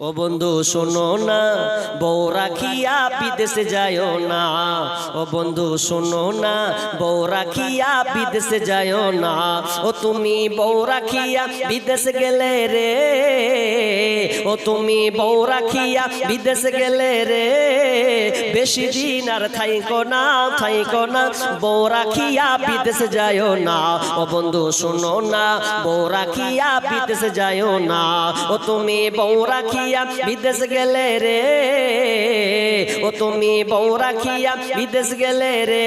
ও বন্ধু, শোনো না। বউ রাখিয়া বিদেশে যায়ও না। ও বন্ধু, শোনো না। বউ রাখিয়া বিদেশে যায়ও না। ও তুমি বউ রাখিয়া বিদেশে গেলে রে। ও তুমি বউ রাখিয়া বিদেশে গেলে রে। বেশি দিন আর থাইকো না থাইকো না। বউ রাখিয়া বিদেশে যায়ও না। ও বন্ধু, শোনো না। বউ রাখিয়া বিদেশে যায়ও না। ও তুমি বউ রাখিয়া বিদেশ গেলে রে। ও তুমি বউ রাখিয়া বিদেশ গেলে রে।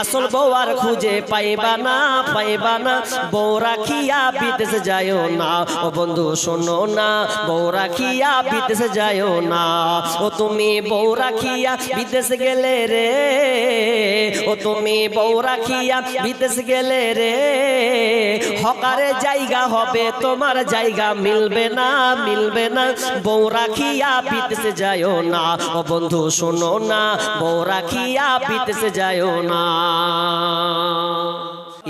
আসল বউ আর খুঁজে পাইবা না পাইবা না। বউ রাখিয়া বিদেশ যায়ও না। ও বন্ধু, শোনো না, বউ রাখিয়া বিদেশ যায়ও না। ও তুমি বউ রাখিয়া বিদেশ গেলে রে। ও তুমি বউ রাখিয়া বিদেশ গেলে রে। হকারে জায়গা হবে, তোমার জায়গা মিলবে না মিলবে না। বউ রাখিয়া বিদেশ যায়ও না। ও বন্ধু, শোনো না, বউ রাখিয়া বিদেশ যায়ও না।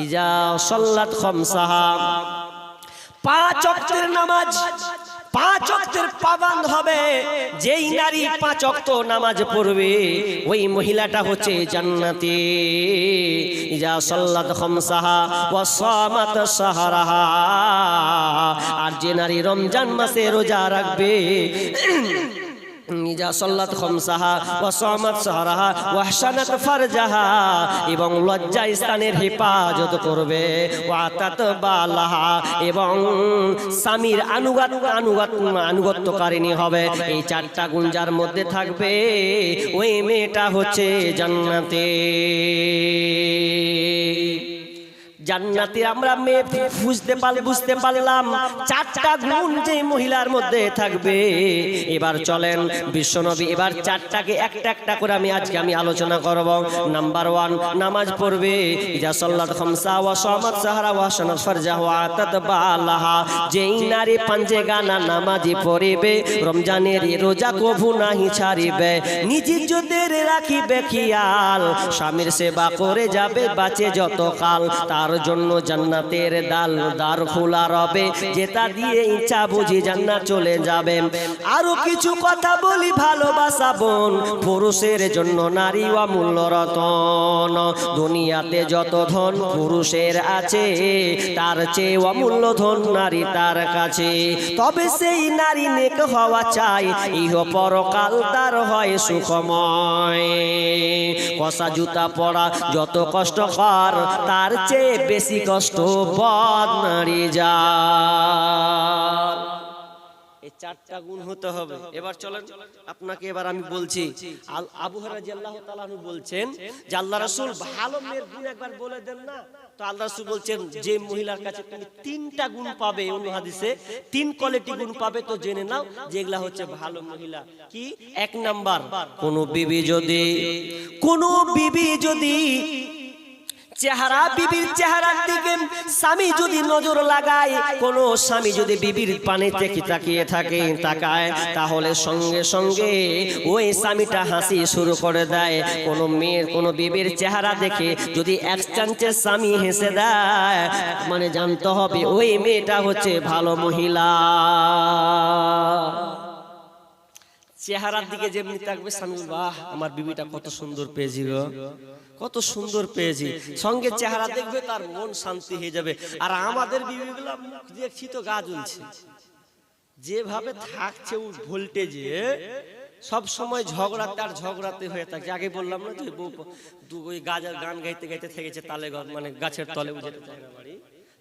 ইজা সল্লাত খমসাহা। পাঁচ অক্টের নামাজ, পাঁচ অক্টের পাবান হবে। যেই নারী পাঁচ অক্ত নামাজ পড়বে, ওই মহিলাটা হচ্ছে জান্নাতি। ইজা সল্লাত খমসাহা ওয়া সামাত সাহারাহা। আর যে নারী রমজান মাসে রোজা রাখবে নিজা সল্লাত খমসাহা ওয়া সামাত সাহারাহা ওয়া হাসানাত ফারজাহা, এবং লজ্জা স্থানের হেফাজত করবে। ওয়া তাতবালাহা এবং স্বামীর আনুগত আনুগত আনুগত্যকারিণী হবে। এই চারটা গুঞ্জার মধ্যে থাকবে, ওই মেয়েটা হচ্ছে জান্নাতে। জান্নাতে আমরা মেয়ে বুঝতে পার বুঝতে পারলাম, চারটা গুণ যে মহিলার মধ্যে থাকবে। এবার চলেন বিশ্বনবী, এবার চারটাকে একটা একটা করে আমি আজকে আমি আলোচনা করব। নাম্বার ওয়ান নামাজ পড়বে। ইজা সল্লাত খামসা ওয়া সামাত সাহারা ওয়া সানাত ফারজা ওয়া আতাত বালাহা। যেই নারী পাঞ্জে গানা নামাজি পড়িবে, রমজানের রোজা কভু নাহি ছাড়িবে। নিজে যদের রাখিবে খেয়াল। স্বামীর সেবা করে যাবে, বাঁচে যত কাল। তার জন্য জান্নাতের দাল দ্বার খোলা রবে যেটা দিয়ে ইচ্ছা বুঝি জান্নাত চলে যাবে। আরও কিছু কথা বলি ভালোবাসা বোন, পুরুষের জন্য নারী অমূল্য রতন। দুনিয়াতে যত ধন পুরুষের আছে, তার চেয়ে অমূল্য ধন নারী তার কাছে। তবে সেই নারী নেক হওয়া চাই, ইহ পরকাল তার হয় সুখময়। কষা জুতা পরা যত কষ্টকর, তার চেয়ে বেশি কষ্ট বদ নারী যা এই চারটা গুণ হতে হবে। এবার আপনাকে এবার আমি বলছি বলছেন যে মহিলার কাছে তুমি তিনটা গুণ পাবে অন্য হাদিসে, তিন কোয়ালিটি গুণ পাবে, তো জেনে নাও যেগুলা হচ্ছে ভালো মহিলা। কি? এক নাম্বার, কোন বিবি যদি, কোন বিবি যদি চেহারা, বিবির চেহারার দিকে স্বামী যদি নজর লাগায়, কোন স্বামী যদি বিবির পানে থেকে তাকিয়ে থাকে, তাকায়, তাহলে সঙ্গে সঙ্গে ওই স্বামীটা হাসি শুরু করে দেয়। কোন মেয়ের, কোন বিবির চেহারা দেখে যদি এক চান্সের স্বামী হেসে দেয় মানে জানতে হবে ওই মেয়েটা হচ্ছে ভালো মহিলা। চেহারার দিকে যেমনি থাকবে স্বামী, বাহ, আমার বিবিটা কত সুন্দর পেয়েছি গো। কত সুন্দর পেয়েছি। সঙ্গে চেহারা দেখবে তার মন শান্তি হয়ে যাবে। আর আমাদের বিবিগুলা মুখ দেখছি তো গা জ্বলছে যেভাবে থাকছে ও ভোল্টেজে সব সময় ঝগড়াতে আর ঝগড়াতে হয়ে থাকে আগে বললাম না যে ওই গাজার গান গাইতে গাইতে থেকেছে তালে মানে গাছের তলে উঠে বাড়ি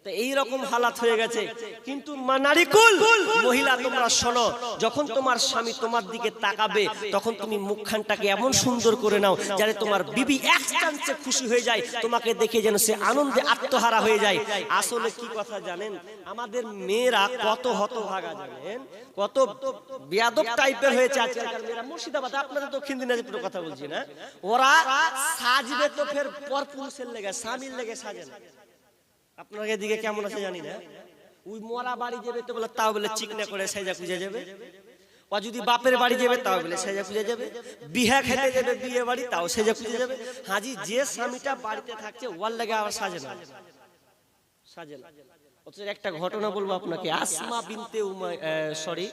তো এইরকম হালাত হয়ে গেছে। কিন্তু মহিলা তোমরা শোনো যখন তোমার স্বামী তোমার দিকে তাকাবে তখন তুমি মুখখানটাকে এমন সুন্দর করে নাও যাতে তোমার বিবি এক চান্সে খুশি হয়ে যায় তোমাকে দেখে যেন সে আনন্দে আত্মহারা হয়ে যায়। আসলে কি কথা জানেন? আমাদের মেয়েরা কত হতভাগা জানেন? কত বিয়াদব টাইপের হয়েছে আজকালকার মেয়েরা। মুর্শিদাবাদ আপনাদের দক্ষিণ দিনাজপুরের কথা বলছি না। ওরা সাজবে তো ফের পর পুরুষের লেগে স্বামীর লেগে সাজে না। আপনার এদিকে কেমন আছে জানি না। ওই মরা বাড়ি যাবে তো বলে তাও বলে চিকনা করে সেজা খুঁজে যাবে। ও যদি বাপের বাড়ি যাবে তাও বলে সেজা খুঁজে যাবে। বিহা খেতে যাবে বিয়ে বাড়ি তাও সেজা খুঁজে যাবে। হাজি যে স্বামীটা বাড়িতে থাকছে ওর লেগে আবার সাজে না। সাজে না। অথচ একটা ঘটনা বলব আপনাকে। আসমা বিনতে সরি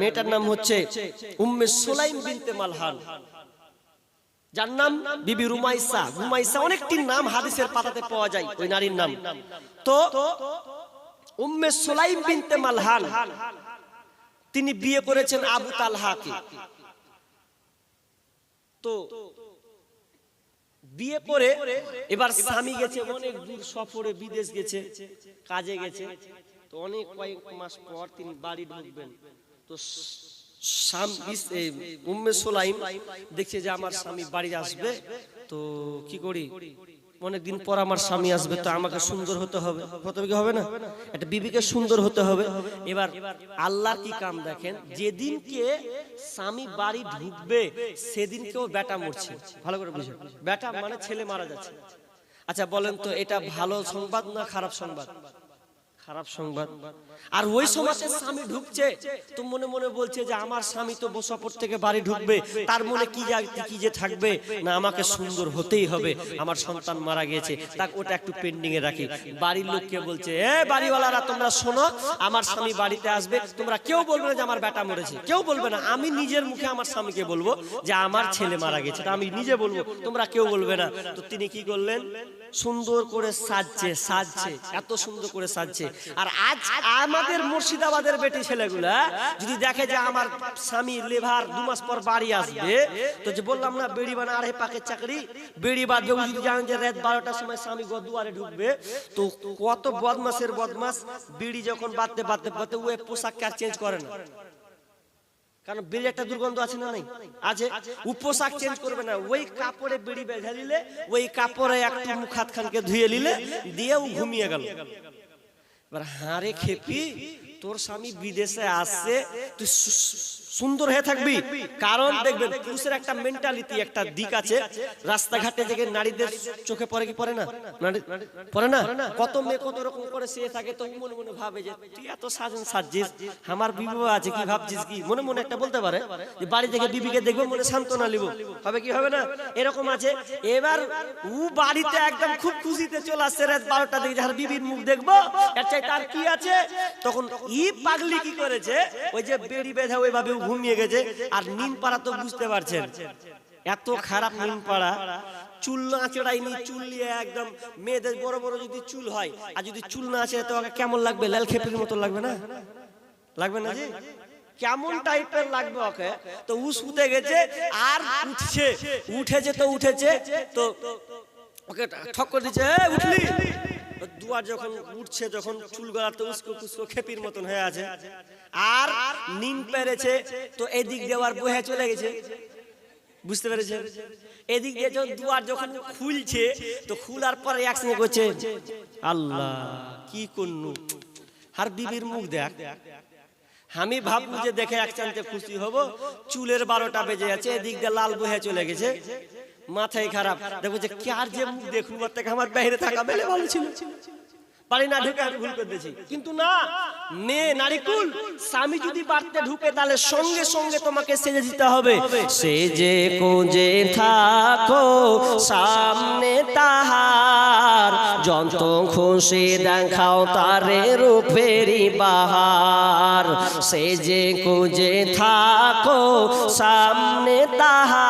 মেয়েটার নাম হচ্ছে উম্মে সোলাইম বিনতে মালহান। যার নাম বিবি রুমাইসা। রুমাইসা অনেকটি নাম হাদিসের পাতাতে পাওয়া যায়, ওই নারীর নাম। তো উম্মে সুলাইম বিনতে মালহান, তিনি বিয়ে করেছেন আবু তালহাকে। তো বিয়ে করে এবার স্বামী গেছে, অনেক দূর সফরে, বিদেশ গেছে, কাজে গেছে। তো অনেক কয়েক মাস পর তিনি বাড়ি ঢুকবেন। তো সোলাইম দেখছে যে আমার স্বামী বাড়ি আসবে, তো কি করি? অনেকদিন পর আমার স্বামী আসবে, তো আমাকে সুন্দর হতে হবে। হতে কি হবে না? একটা বিবিকে সুন্দর হতে হবে। এবার আল্লাহ কি কাম দেখেন? যেদিনকে স্বামী বাড়ি ঢুকবে, সেদিনকেও বেটা মরছে। ভালো করে বুঝুন। বেটা মানে ছেলে মারা যাচ্ছে। আচ্ছা বলেন তো, এটা ভালো সংবাদ না খারাপ সংবাদ? খারাপ সংবাদ। আর ওই সমাজে স্বামী ঢুকছে, তো মনে মনে বলছে যে আমার স্বামী তো বসাপর থেকে বাড়ি ঢুকবে, তার মনে কি কি যে থাকবে? না, আমাকে সুন্দর হতেই হবে, আমার সন্তান মারা গিয়েছে, তাকে ওটা একটু পেন্ডিং এ রাখি। বাড়ির লোককে বলছে, এ বাড়িওয়ালারা, তোমরা শোনো, আমার স্বামী বাড়িতে আসবে, তোমরা কেউ বলবে না যে আমার বেটা মরেছে, কেউ বলবে না, আমি নিজের মুখে আমার স্বামীকে বলব যে আমার ছেলে মারা গেছে, তা আমি নিজে বলব, তোমরা কেউ বলবে না। তো তিনি কি করলেন? সুন্দর করে সাজছে সাজছে, এত সুন্দর করে সাজছে আর আজ আমাদের মুর্শিদাবাদের বেটি ছেলেগুলা যদি দেখে যে আমার স্বামী লেভার দু মাস পর বাড়ি আসবে তো যে বললাম না বেড়ি বানা আড়াই পাকের চাকরি বেড়ি বাঁধবে যদি জানেন যে রাত বারোটার সময় স্বামী গো দুয়ারে ঢুকবে তো কত বদমাসের বদমাস বিড়ি যখন বাঁধতে বাঁধতে বাঁধতে ও পোশাক আর চেঞ্জ করে না। কারণ বিড়ি একটা দুর্গন্ধ আছে না নাই? আছে? ও পোশাক চেঞ্জ করবে না। ওই কাপড়ে বিড়ি বেঁধে নিলে ওই কাপড়ে একটু মুখ হাত খানকে ধুয়ে নিলে দিয়ে ও ঘুমিয়ে গেল। এবার হারে খেপি তোর স্বামী বিদেশে আসছে তুই সুন্দর হয়ে থাকবি। কারণ দেখবেন পুরুষের একটা মেন্টালিটি একটা দিক আছে। রাস্তাঘাটে থেকে নারীদের চোখে পড়ে কি পড়ে না? পড়ে না। কত মেয়ে কত রকম করে সে থাকে তো মনে মনে ভাবে যে তুই এত সাজন সাজছিস আমার বিবাহ আছে কি ভাবছিস কি? মনে মনে একটা বলতে পারে যে বাড়ি থেকে বিবিকে দেখব মনে সান্ত্বনা নিব। হবে কি হবে না? এরকম আছে এবার ও বাড়িতে একদম খুব খুশিতে চলে আসছে রাত বারোটা দিকে যার বিবির মুখ দেখব এর চাই তার কি আছে? তখন ই পাগলি কি করেছে? ওই যে বেড়ি বেঁধে ওইভাবে ঘুমিয়ে গেছে আর নিম পাড়া তো বুঝতে পারছেন। এত খারাপ নিম পাড়া। চুল না চড়াইনি, চুল নিয়ে একদম মেয়েদের বড় বড় যদি চুল হয়, আর যদি চুল না আছে তো কেমন লাগবে? লাল খেপির মতো লাগবে না? লাগবে না জি কেমন টাইপের লাগবে ওকে? তো উ শুতে গেছে আর উঠছে। উঠেছে তো উঠেছে। তো দুয়ার যখন উঠছে, যখন মতন আছে। আর পেরেছে, তো এদিক চলে গেছে। বুঝতে পেরেছে? এদিক দিয়ে দুয়ার যখন খুলছে, তো খুলার পরে একসঙ্গে করছে, আল্লাহ, কি করনু? আর বিবির মুখ দেখ। আমি ভাববো যে দেখে এক খুশি হব। চুলের বারোটা বেজে যাচ্ছে, এদিক দিয়ে লাল বহে চলে গেছে। মাথায় খারাপ। দেখব যে কার যে মুখ দেখুন ওর থেকে আমার বাইরে থাকা বেলে ভালো ছিল বাড়ি না ঢুকে আমি ভুল করতেছি কিন্তু না মেয়ে নারীকুল স্বামী যদি বাড়তে ঢুকে তাহলে সঙ্গে সঙ্গে তোমাকে সেজে দিতে হবে। সেজে কোজে থাকো সামনে তাহার যত খুশি দেখাও তারে রূপেরি বাহার। সেজে কোজে থাকো সামনে তাহার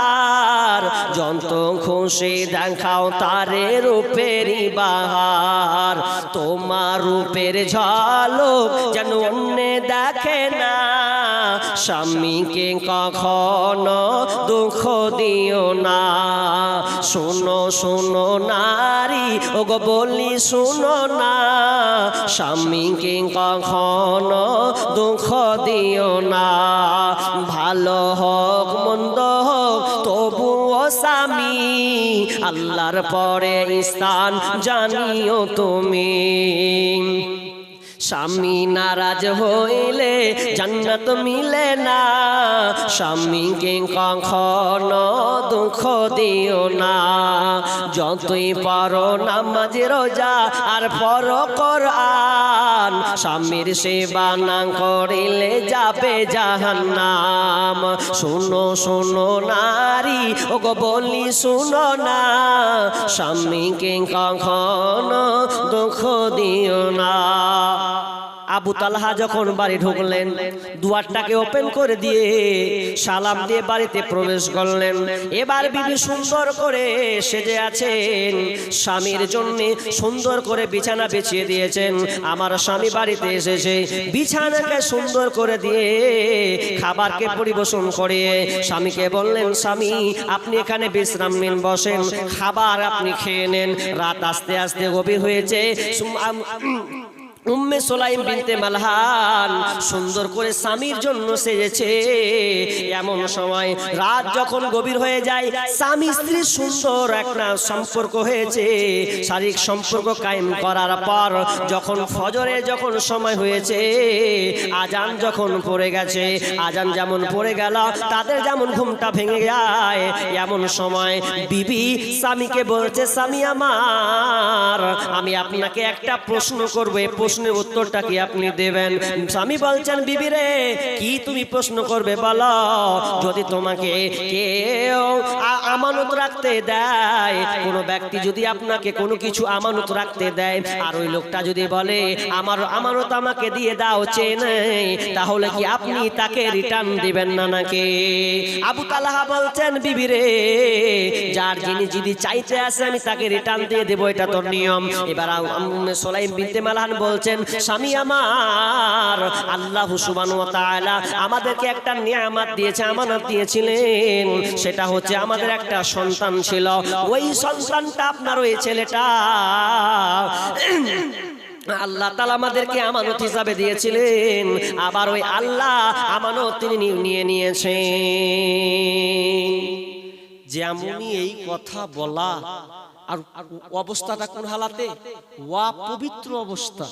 যত খুশি দেখাও তারে রূপেরই বাহার। তোমার রূপের ঝালো যেন অন্য দেখে না। স্বামীকে কখনো দুঃখ দিও না। শোনো শোনো নারী ও গো বলি শোনো না। স্বামীকে কখনো দুঃখ দিও না। ভালো হোক, মন্দ হোক, তবুও স্বামী, আল্লাহর পরে স্থান জানিও তুমি। স্বামী নারাজ হইলে জান্নাত মিলে না। স্বামীকে কখনো দুঃখ দিও না। যতই পারো নামাজ, রোজা আর পর কোরআন, স্বামীর সেবা না করিলে যাবে জাহান্নাম। শুনো শুনো নারী ও গো বলি শুনো না। স্বামীকে কখনো দুঃখ দিও না। আবু তালহা যখন বাড়ি ঢুকলেন দুয়ারটাকে ওপেন করে দিয়ে সালাম দিয়ে বাড়িতে প্রবেশ করলেন। এবার বিবি সুন্দর করে সেজে আছেন। স্বামীর জন্যে সুন্দর করে বিছানা বিছিয়ে দিয়েছেন। আমার স্বামী বাড়িতে এসেছে। বিছানাকে সুন্দর করে দিয়ে খাবারকে পরিবেশন করে স্বামীকে বললেন স্বামী আপনি এখানে বিশ্রাম নিন বসেন। খাবার আপনি খেয়ে নেন। রাত আস্তে আস্তে গভীর হয়েছে। উম্মে সোলাইম বিনতে মালহান সুন্দর করে স্বামীর জন্য সেজেছে। এমন সময় রাত যখন গভীর হয়ে যায়, স্বামী স্ত্রীর সুন্দর একটা সম্পর্ক হয়েছে। শারীরিক সম্পর্ক কায়েম করার পর যখন ফজরে যখন সময় হয়েছে, আজান যখন পড়ে গেছে, আজান যেমন পড়ে গেল, তাদের যেমন ঘুমটা ভেঙে যায়, এমন সময় বিবি স্বামীকে বলছে, স্বামী আমার, আমি আপনাকে একটা প্রশ্ন করব, এই প্রশ্নের উত্তরটা কি আপনি দেবেন? স্বামী বলছেন বিবি রে কি তুমি প্রশ্ন করবে বলো? যদি তোমাকে কেউ আমানত রাখতে দেয়, কোনো ব্যক্তি যদি আপনাকে কোনো কিছু আমানত রাখতে দেয়, আর ওই লোকটা যদি বলে, আমার আমানত আমাকে দিয়ে দাও চেনে তাহলে কি আপনি তাকে রিটার্ন দিবেন না নাকি? আবু তালাহা বলছেন বিবি রে যার জিনিস যদি চাইতে আসে, আমি তাকে রিটার্ন দিয়ে দেবো, এটা তোর নিয়ম। এবার সোলাইম বিনতে মালহান বলছেন, স্বামী আমার, আল্লাহ সুবান আমাদেরকে একটা নিয়ামত দিয়েছে, আমানত দিয়েছিলেন। সেটা হচ্ছে আমাদের একটা সন্তান ছিল। ওই সন্তানটা আপনার ওই ছেলেটা আল্লাহ তালা আমাদেরকে আমানত হিসাবে দিয়েছিলেন। আবার ওই আল্লাহ আমানত তিনি নিয়ে নিয়েছেন। যেমনই এই কথা বলা আর অবস্থাটা কোন হালাতে? ওয়া পবিত্র অবস্থা।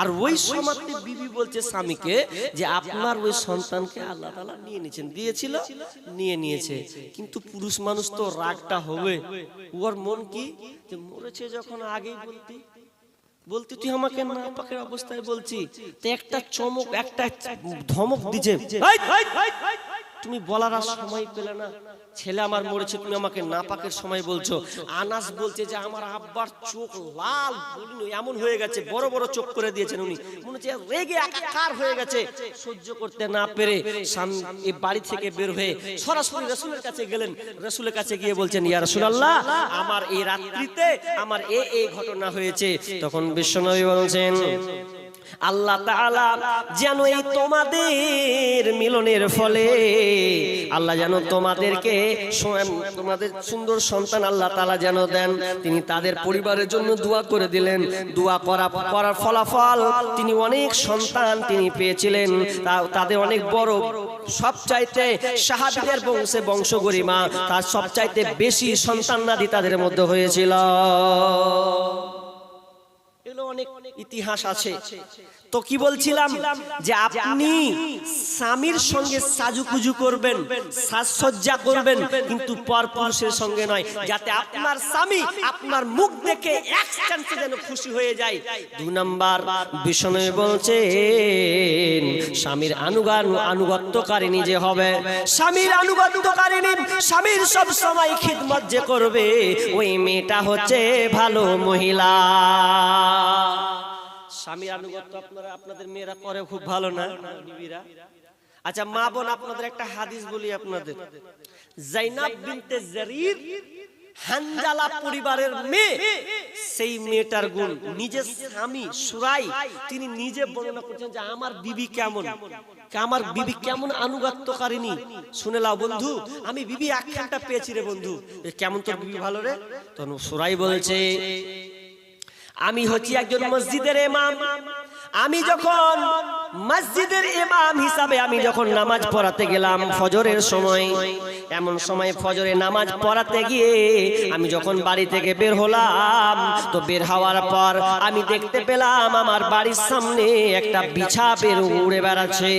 আর ওই সমাজে বিবি বলছে স্বামীকে যে আপনার ওই সন্তানকে আল্লাহ তালা নিয়ে নিয়েছেন। দিয়েছিল, নিয়ে নিয়েছে। কিন্তু পুরুষ মানুষ তো রাগটা হবে। ওর মন কি? যে মরেছে যখন আগেই বলতি। বলতে, তুই আমাকে না পাকের অবস্থায় বলছি। তো একটা চমক, একটা ধমক দিছে। তুমি বলার আর সময় পেলে না। ছেলে আমার মরেছে, তুমি আমাকে না পাকের সময় বলছো। আনাস বলছে যে, আমার আব্বার চোখ লাল এমন হয়ে গেছে, বড় বড় চোখ করে দিয়েছেন উনি। মনে হচ্ছে রেগে একাকার হয়ে গেছে। সহ্য করতে না পেরে এই বাড়ি থেকে বের হয়ে সরাসরি রসুলের কাছে গেলেন। রসুলের কাছে গিয়ে বলছেন, ইয়া রসুলাল্লাহ, আমার এই রাত্রিতে আমার এ এই ঘটনা হয়েছে। তখন বিশ্বনবী বলছেন, আল্লাহ তাআলা যেন এই তোমাদের মিলনের ফলে আল্লাহ যেন তোমাদেরকে তোমাদের সুন্দর সন্তান আল্লাহ তালা যেন দেন। তিনি তাদের পরিবারের জন্য দোয়া করে দিলেন। দোয়া করা করার ফলাফল তিনি অনেক সন্তান তিনি পেয়েছিলেন। তা- তাদের অনেক বড় সবচাইতে সাহাবীদের বংশে বংশ গরিমা তার সবচাইতে বেশি সন্তানাদি তাদের মধ্যে হয়েছিল। এগুলো অনেক ইতিহাস আছে। তো কি বলছিলাম? যে আপনি স্বামীর সঙ্গে সাজুকুজু করবেন, সাজসজ্জা করবেন, কিন্তু পর পুরুষের সঙ্গে নয়, যাতে আপনার স্বামী আপনার মুখ দেখে যেন খুশি হয়ে যায়। দু নাম্বার বিষ্ণু বলছেন, স্বামীর আনুগান আনুগত্যকারিনী যে হবে, স্বামীর আনুগত্যকারিনী স্বামীর সব সময় খিদমত যে করবে, ওই মেয়েটা হচ্ছে ভালো মহিলা। স্বামীর আনুগত্য আপনারা, আপনাদের মেয়েরা করে খুব ভালো না, বিবিরা? আচ্ছা মা বোন, আপনাদের একটা হাদিস বলি আপনাদের। জাইনাব বিনতে জারির, হানজালা পরিবারের মেয়ে, সেই মেয়েটার গুণ, নিজের স্বামী সুরাই, তিনি নিজে বর্ণনা করছেন যে আমার বিবি কেমন? আমার বিবি কেমন আনুগত্যকারিনী শুনে লাও বন্ধু, আমি বিবি আখ্যানটা পেয়েছি রে বন্ধু। কেমন তোর বিবি ভালো রে? তখন সুরাই বলছে আমি হচ্ছি একজন মসজিদের এমাম আমি যখন মসজিদের ইমাম হিসাবে আমি যখন নামাজ পড়াতে গেলাম ফজরের সময়, এমন সময় ফজরে নামাজ পড়াতে গিয়ে আমি যখন বাড়ি থেকে বের হলাম, তো বের হওয়ার পর আমি দেখতে পেলাম আমার বাড়ির সামনে একটা বিছা বের উড়ে বেড়াচ্ছে।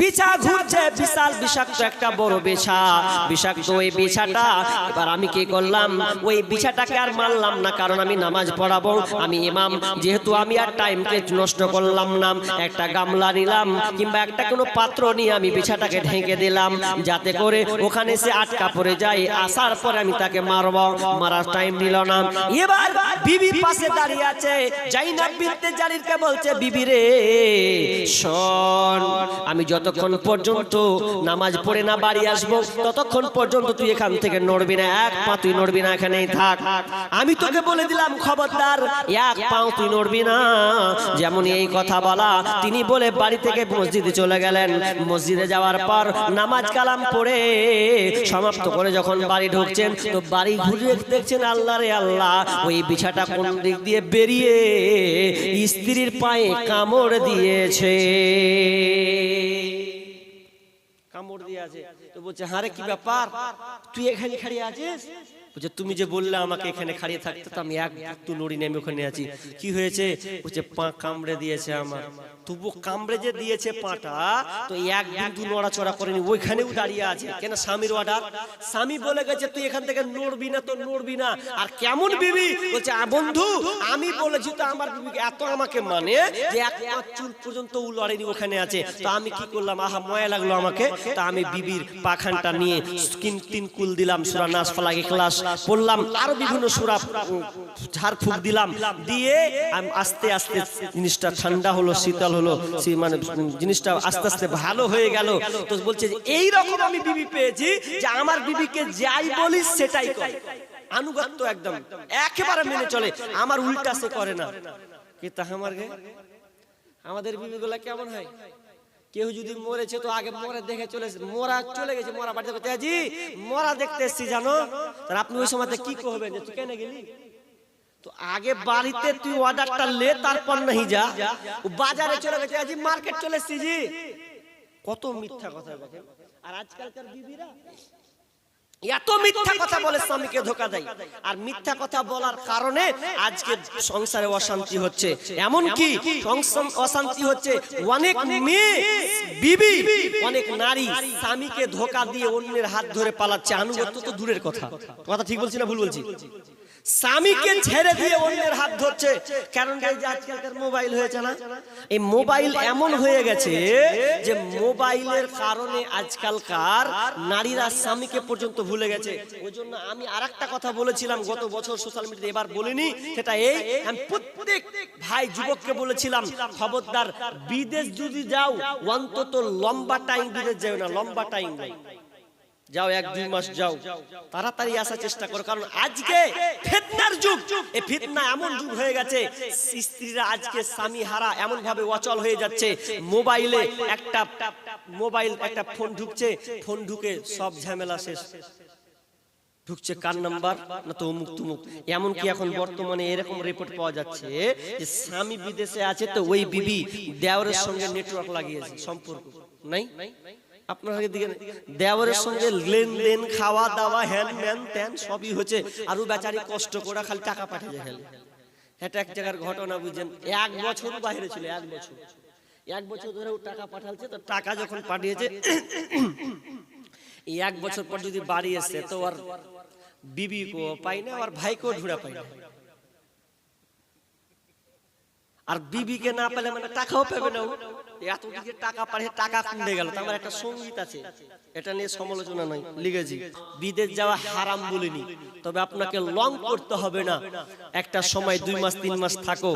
বিছা ঘুরছে, বিশাল বিষাক্ত একটা বড় বিছা। বিষাক্ত ওই বিছাটা, এবার আমি কি করলাম, ওই বিছাটাকে আর মারলাম না, কারণ আমি নামাজ পড়াবো, আমি ইমাম, যেহেতু আমি আর টাইমকে নষ্ট করলাম না, একটা গামলা নিলাম, কিংবা একটা কোনো পাত্র নিয়ে আমি বিছাটাকে ঢেকে দিলাম, যাতে করে ওখানে সে আটকা পড়ে যায়। আসার পরে আমি তাকে মারব, মারার টাইম নিল না। এবার বিবি পাশে দাঁড়িয়ে আছে, জাইনাব বিনতে জারিরকে বলছে, বিবি রে, শোন, আমি যতক্ষণ পর্যন্ত নামাজ পড়ে না বাড়ি আসব, ততক্ষণ পর্যন্ত তুই এখান থেকে নড়বি না, এক পা তুই নড়বি না, এখানেই থাক। আমি তোকে বলে দিলাম, খবরদার, এক পাও তুই নড়বি না। যেমন এই কথা বলা, তিনি বলে বাড়ি থেকে মসজিদে চলে গেলেন। মসজিদে যাওয়ার পর নামাজ কালাম পড়ে সমাপ্ত করে যখন বাড়ি ঢুকছেন, তো বাড়ি ঘুরে দেখছেন, আল্লাহ রে আল্লাহ, ওই বিছাটা কোন দিক দিয়ে বেরিয়ে স্ত্রীর পায়ে কামড় দিয়েছে। কামড় দিয়ে আছে। তো বলছে হারে কি ব্যাপার? তুই এখানে খাড়িয়ে আছিস? বলছে, তুমি যে বললে আমাকে এখানে খাড়িয়ে থাকতে, তো আমি এক একটু নড়ি নেমে ওখানে আছি। কি হয়েছে? বলছে, পা কামড়ে দিয়েছে আমার। তবু কামড়ে যে দিয়েছে পাটা তো এক বিন্দু নড়াচড়া করেনি ওইখানেও দাঁড়িয়ে আছে। কেন স্বামীর অর্ডার? স্বামী বলে গেছে তুই এখান থেকে নড়বি না তো নড়বি না। আর কেমন বিবি? বলছে বন্ধু আমি বলেছি তো আমার বিবিকে এত আমাকে মানে যে এক পাঁচ চুল পর্যন্ত উ লড়েনি ওখানে আছে। তো আমি কি করলাম? আহা ময়া লাগল আমাকে। তা আমি বিবির পাখানটা নিয়ে স্কিন তিন কুল দিলাম সুরা নাস ফালাকে ক্লাস পড়লাম আরও বিভিন্ন সুরা উম, ঝাড় ফুক দিলাম। দিয়ে আস্তে আস্তে জিনিসটা ঠান্ডা হলো শীতল হলো, সে- মানে জিনিসটা আস্তে আস্তে ভালো হয়ে গেল। তো বলছে এই রকম আমি বিবি পেয়েছি যে আমার বিবিকে যাই বলিস সেটাই করে। আনুগত্য একদম একেবারে মেনে চলে। আমার উল্টা সে করে না। কি তা আমার গে? আমাদের বিবিগুলা কেমন হয়? কেউ যদি মরেছে তো আগে মরে দেখে চলে মরা চলে গেছে, মরা বাড়িতে মরা দেখতে এসছি জানো? তার আপনি ওই সময়তে কি করবেন? তুই কেন গেলি? তো আগে বাড়িতে তুই অর্ডারটা লে তারপর নাহি যা। ও বাজারে চলে গেছে আজি মার্কেট চলে এসছি। জি কত মিথ্যা কথা দেখেন আর আজকালকার বিবিরা? এত মিথ্যা কথা বলে স্বামীকে ধোকা দেয়। আর মিথ্যা কথা বলার কারণে আজকে সংসারে অশান্তি হচ্ছে। এমন কি? সংসার অশান্তি হচ্ছে। অনেক মেয়ে বিবি অনেক নারী স্বামীকে ধোকা দিয়ে অন্যের হাত ধরে পালাচ্ছে। আনুগত্য তো দূরের কথা। কথা ঠিক বলছি না ভুল বলছি। স্বামীকে ছেড়ে দিয়ে অন্যের হাত ধরছে। কারণ এই যে আজকালকার মোবাইল হয়েছে না? এই মোবাইল এমন হয়ে গেছে যে মোবাইলের কারণে আজকালকার নারীরা স্বামীকে পর্যন্ত ভুলে গেছে। ওই জন্য আমি আর কথা বলেছিলাম গত বছর সোশ্যাল মিডিয়াতে এবার বলিনি সেটা এই আমি প্রত্যেক ভাই যুবককে বলেছিলাম খবরদার বিদেশ যদি যাও অন্তত লম্বা টাইম বিদেশ যাও না লম্বা টাইম নাই। যাও এক দুই মাস যাও। তাড়াতাড়ি আসার চেষ্টা করো কারণ আজকে ফিতনার যুগ। এই ফিতনা এমন যুগ হয়ে গেছে স্ত্রীরা আজকে স্বামী হারা এমন ভাবে অচল হয়ে যাচ্ছে। মোবাইলে একটা মোবাইল একটা ফোন ঢুকছে ফোন ঢুকে সব ঝামেলা শেষ। ঢুকছে কার নাম্বার? না তো অমুক তুমুক। এমনকি এখন বর্তমানে এরকম রিপোর্ট পাওয়া যাচ্ছে যে স্বামী বিদেশে আছে তো ওই বিবি দেওরের সঙ্গে নেটওয়ার্ক লাগিয়েছে সম্পর্ক। নাই? আপনার দিকে দেওরের সঙ্গে খাওয়া দাওয়া হ্যান ম্যান ত্যান সবই হচ্ছে। আর বেচারি কষ্ট করে খালি টাকা পাঠিয়ে খেলে এটা এক জায়গার ঘটনা বুঝছেন। এক বছর বাইরে ছিল, এক বছর। এক বছর ধরে ও টাকা পাঠালছে তো টাকা যখন পাঠিয়েছে এক বছর পর যদি বাড়ি এসে, তো আর বিবি কো পাই না, আর ভাইকেও ঢুড়া পাই না। আর বিবিকে না পেলে মানে টাকাও পাবে না ও। এত দিকে টাকা টাকা গেল। তো আমার একটা সংগীত আছে। এটা নিয়ে সমালোচনা নয় বিদেশ যাওয়া হারাম বলিনি। তবে আপনাকে লং করতে হবে না। একটা সময় দুই মাস, তিন মাস থাকো।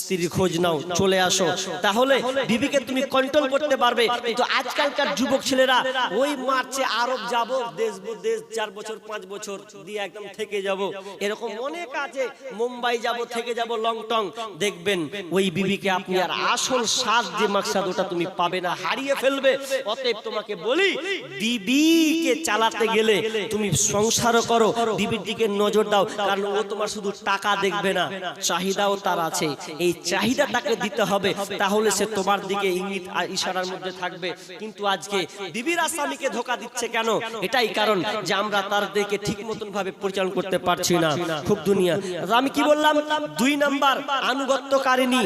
স্ত্রীর খোঁজ নাও। চলে আসো। তাহলে বিবিকে তুমি কন্ট্রোল করতে পারবে। কিন্তু আজকালকার যুবক ছেলেরা ওই মার্চে আরব যাব, দেশ দেশ চার বছর, পাঁচ বছর দিয়ে একদম থেকে যাব। এরকম অনেক আছে। মুম্বাই যাব, থেকে যাব লং টং দেখবেন ওই বিবিকে আপনি আর আসল স্বাদ যে মাকসাদ তুমি পাবে না, হারিয়ে ফেলবে। অতএব তোমাকে বলি দিবিকে চালাতে গেলে তুমি সংসারও করো দিবির দিকে নজর দাও, কারণ ও তোমার শুধু টাকা দেখবে না, চাহিদাও তার আছে। এই চাহিদা তাকে দিতে হবে, তাহলে সে তোমার দিকে ইঙ্গিত ইশারার মধ্যে থাকবে। কিন্তু আজকে দিবির আসামিকে ধোকা দিচ্ছে কেন? এটাই কারণ যে আমরা তার দিকে ঠিক মতন ভাবে পরিচালনা করতে পারছি না। খুব দুনিয়া। আমি কি বললাম? দুই নাম্বার আনুগত্যকারিনী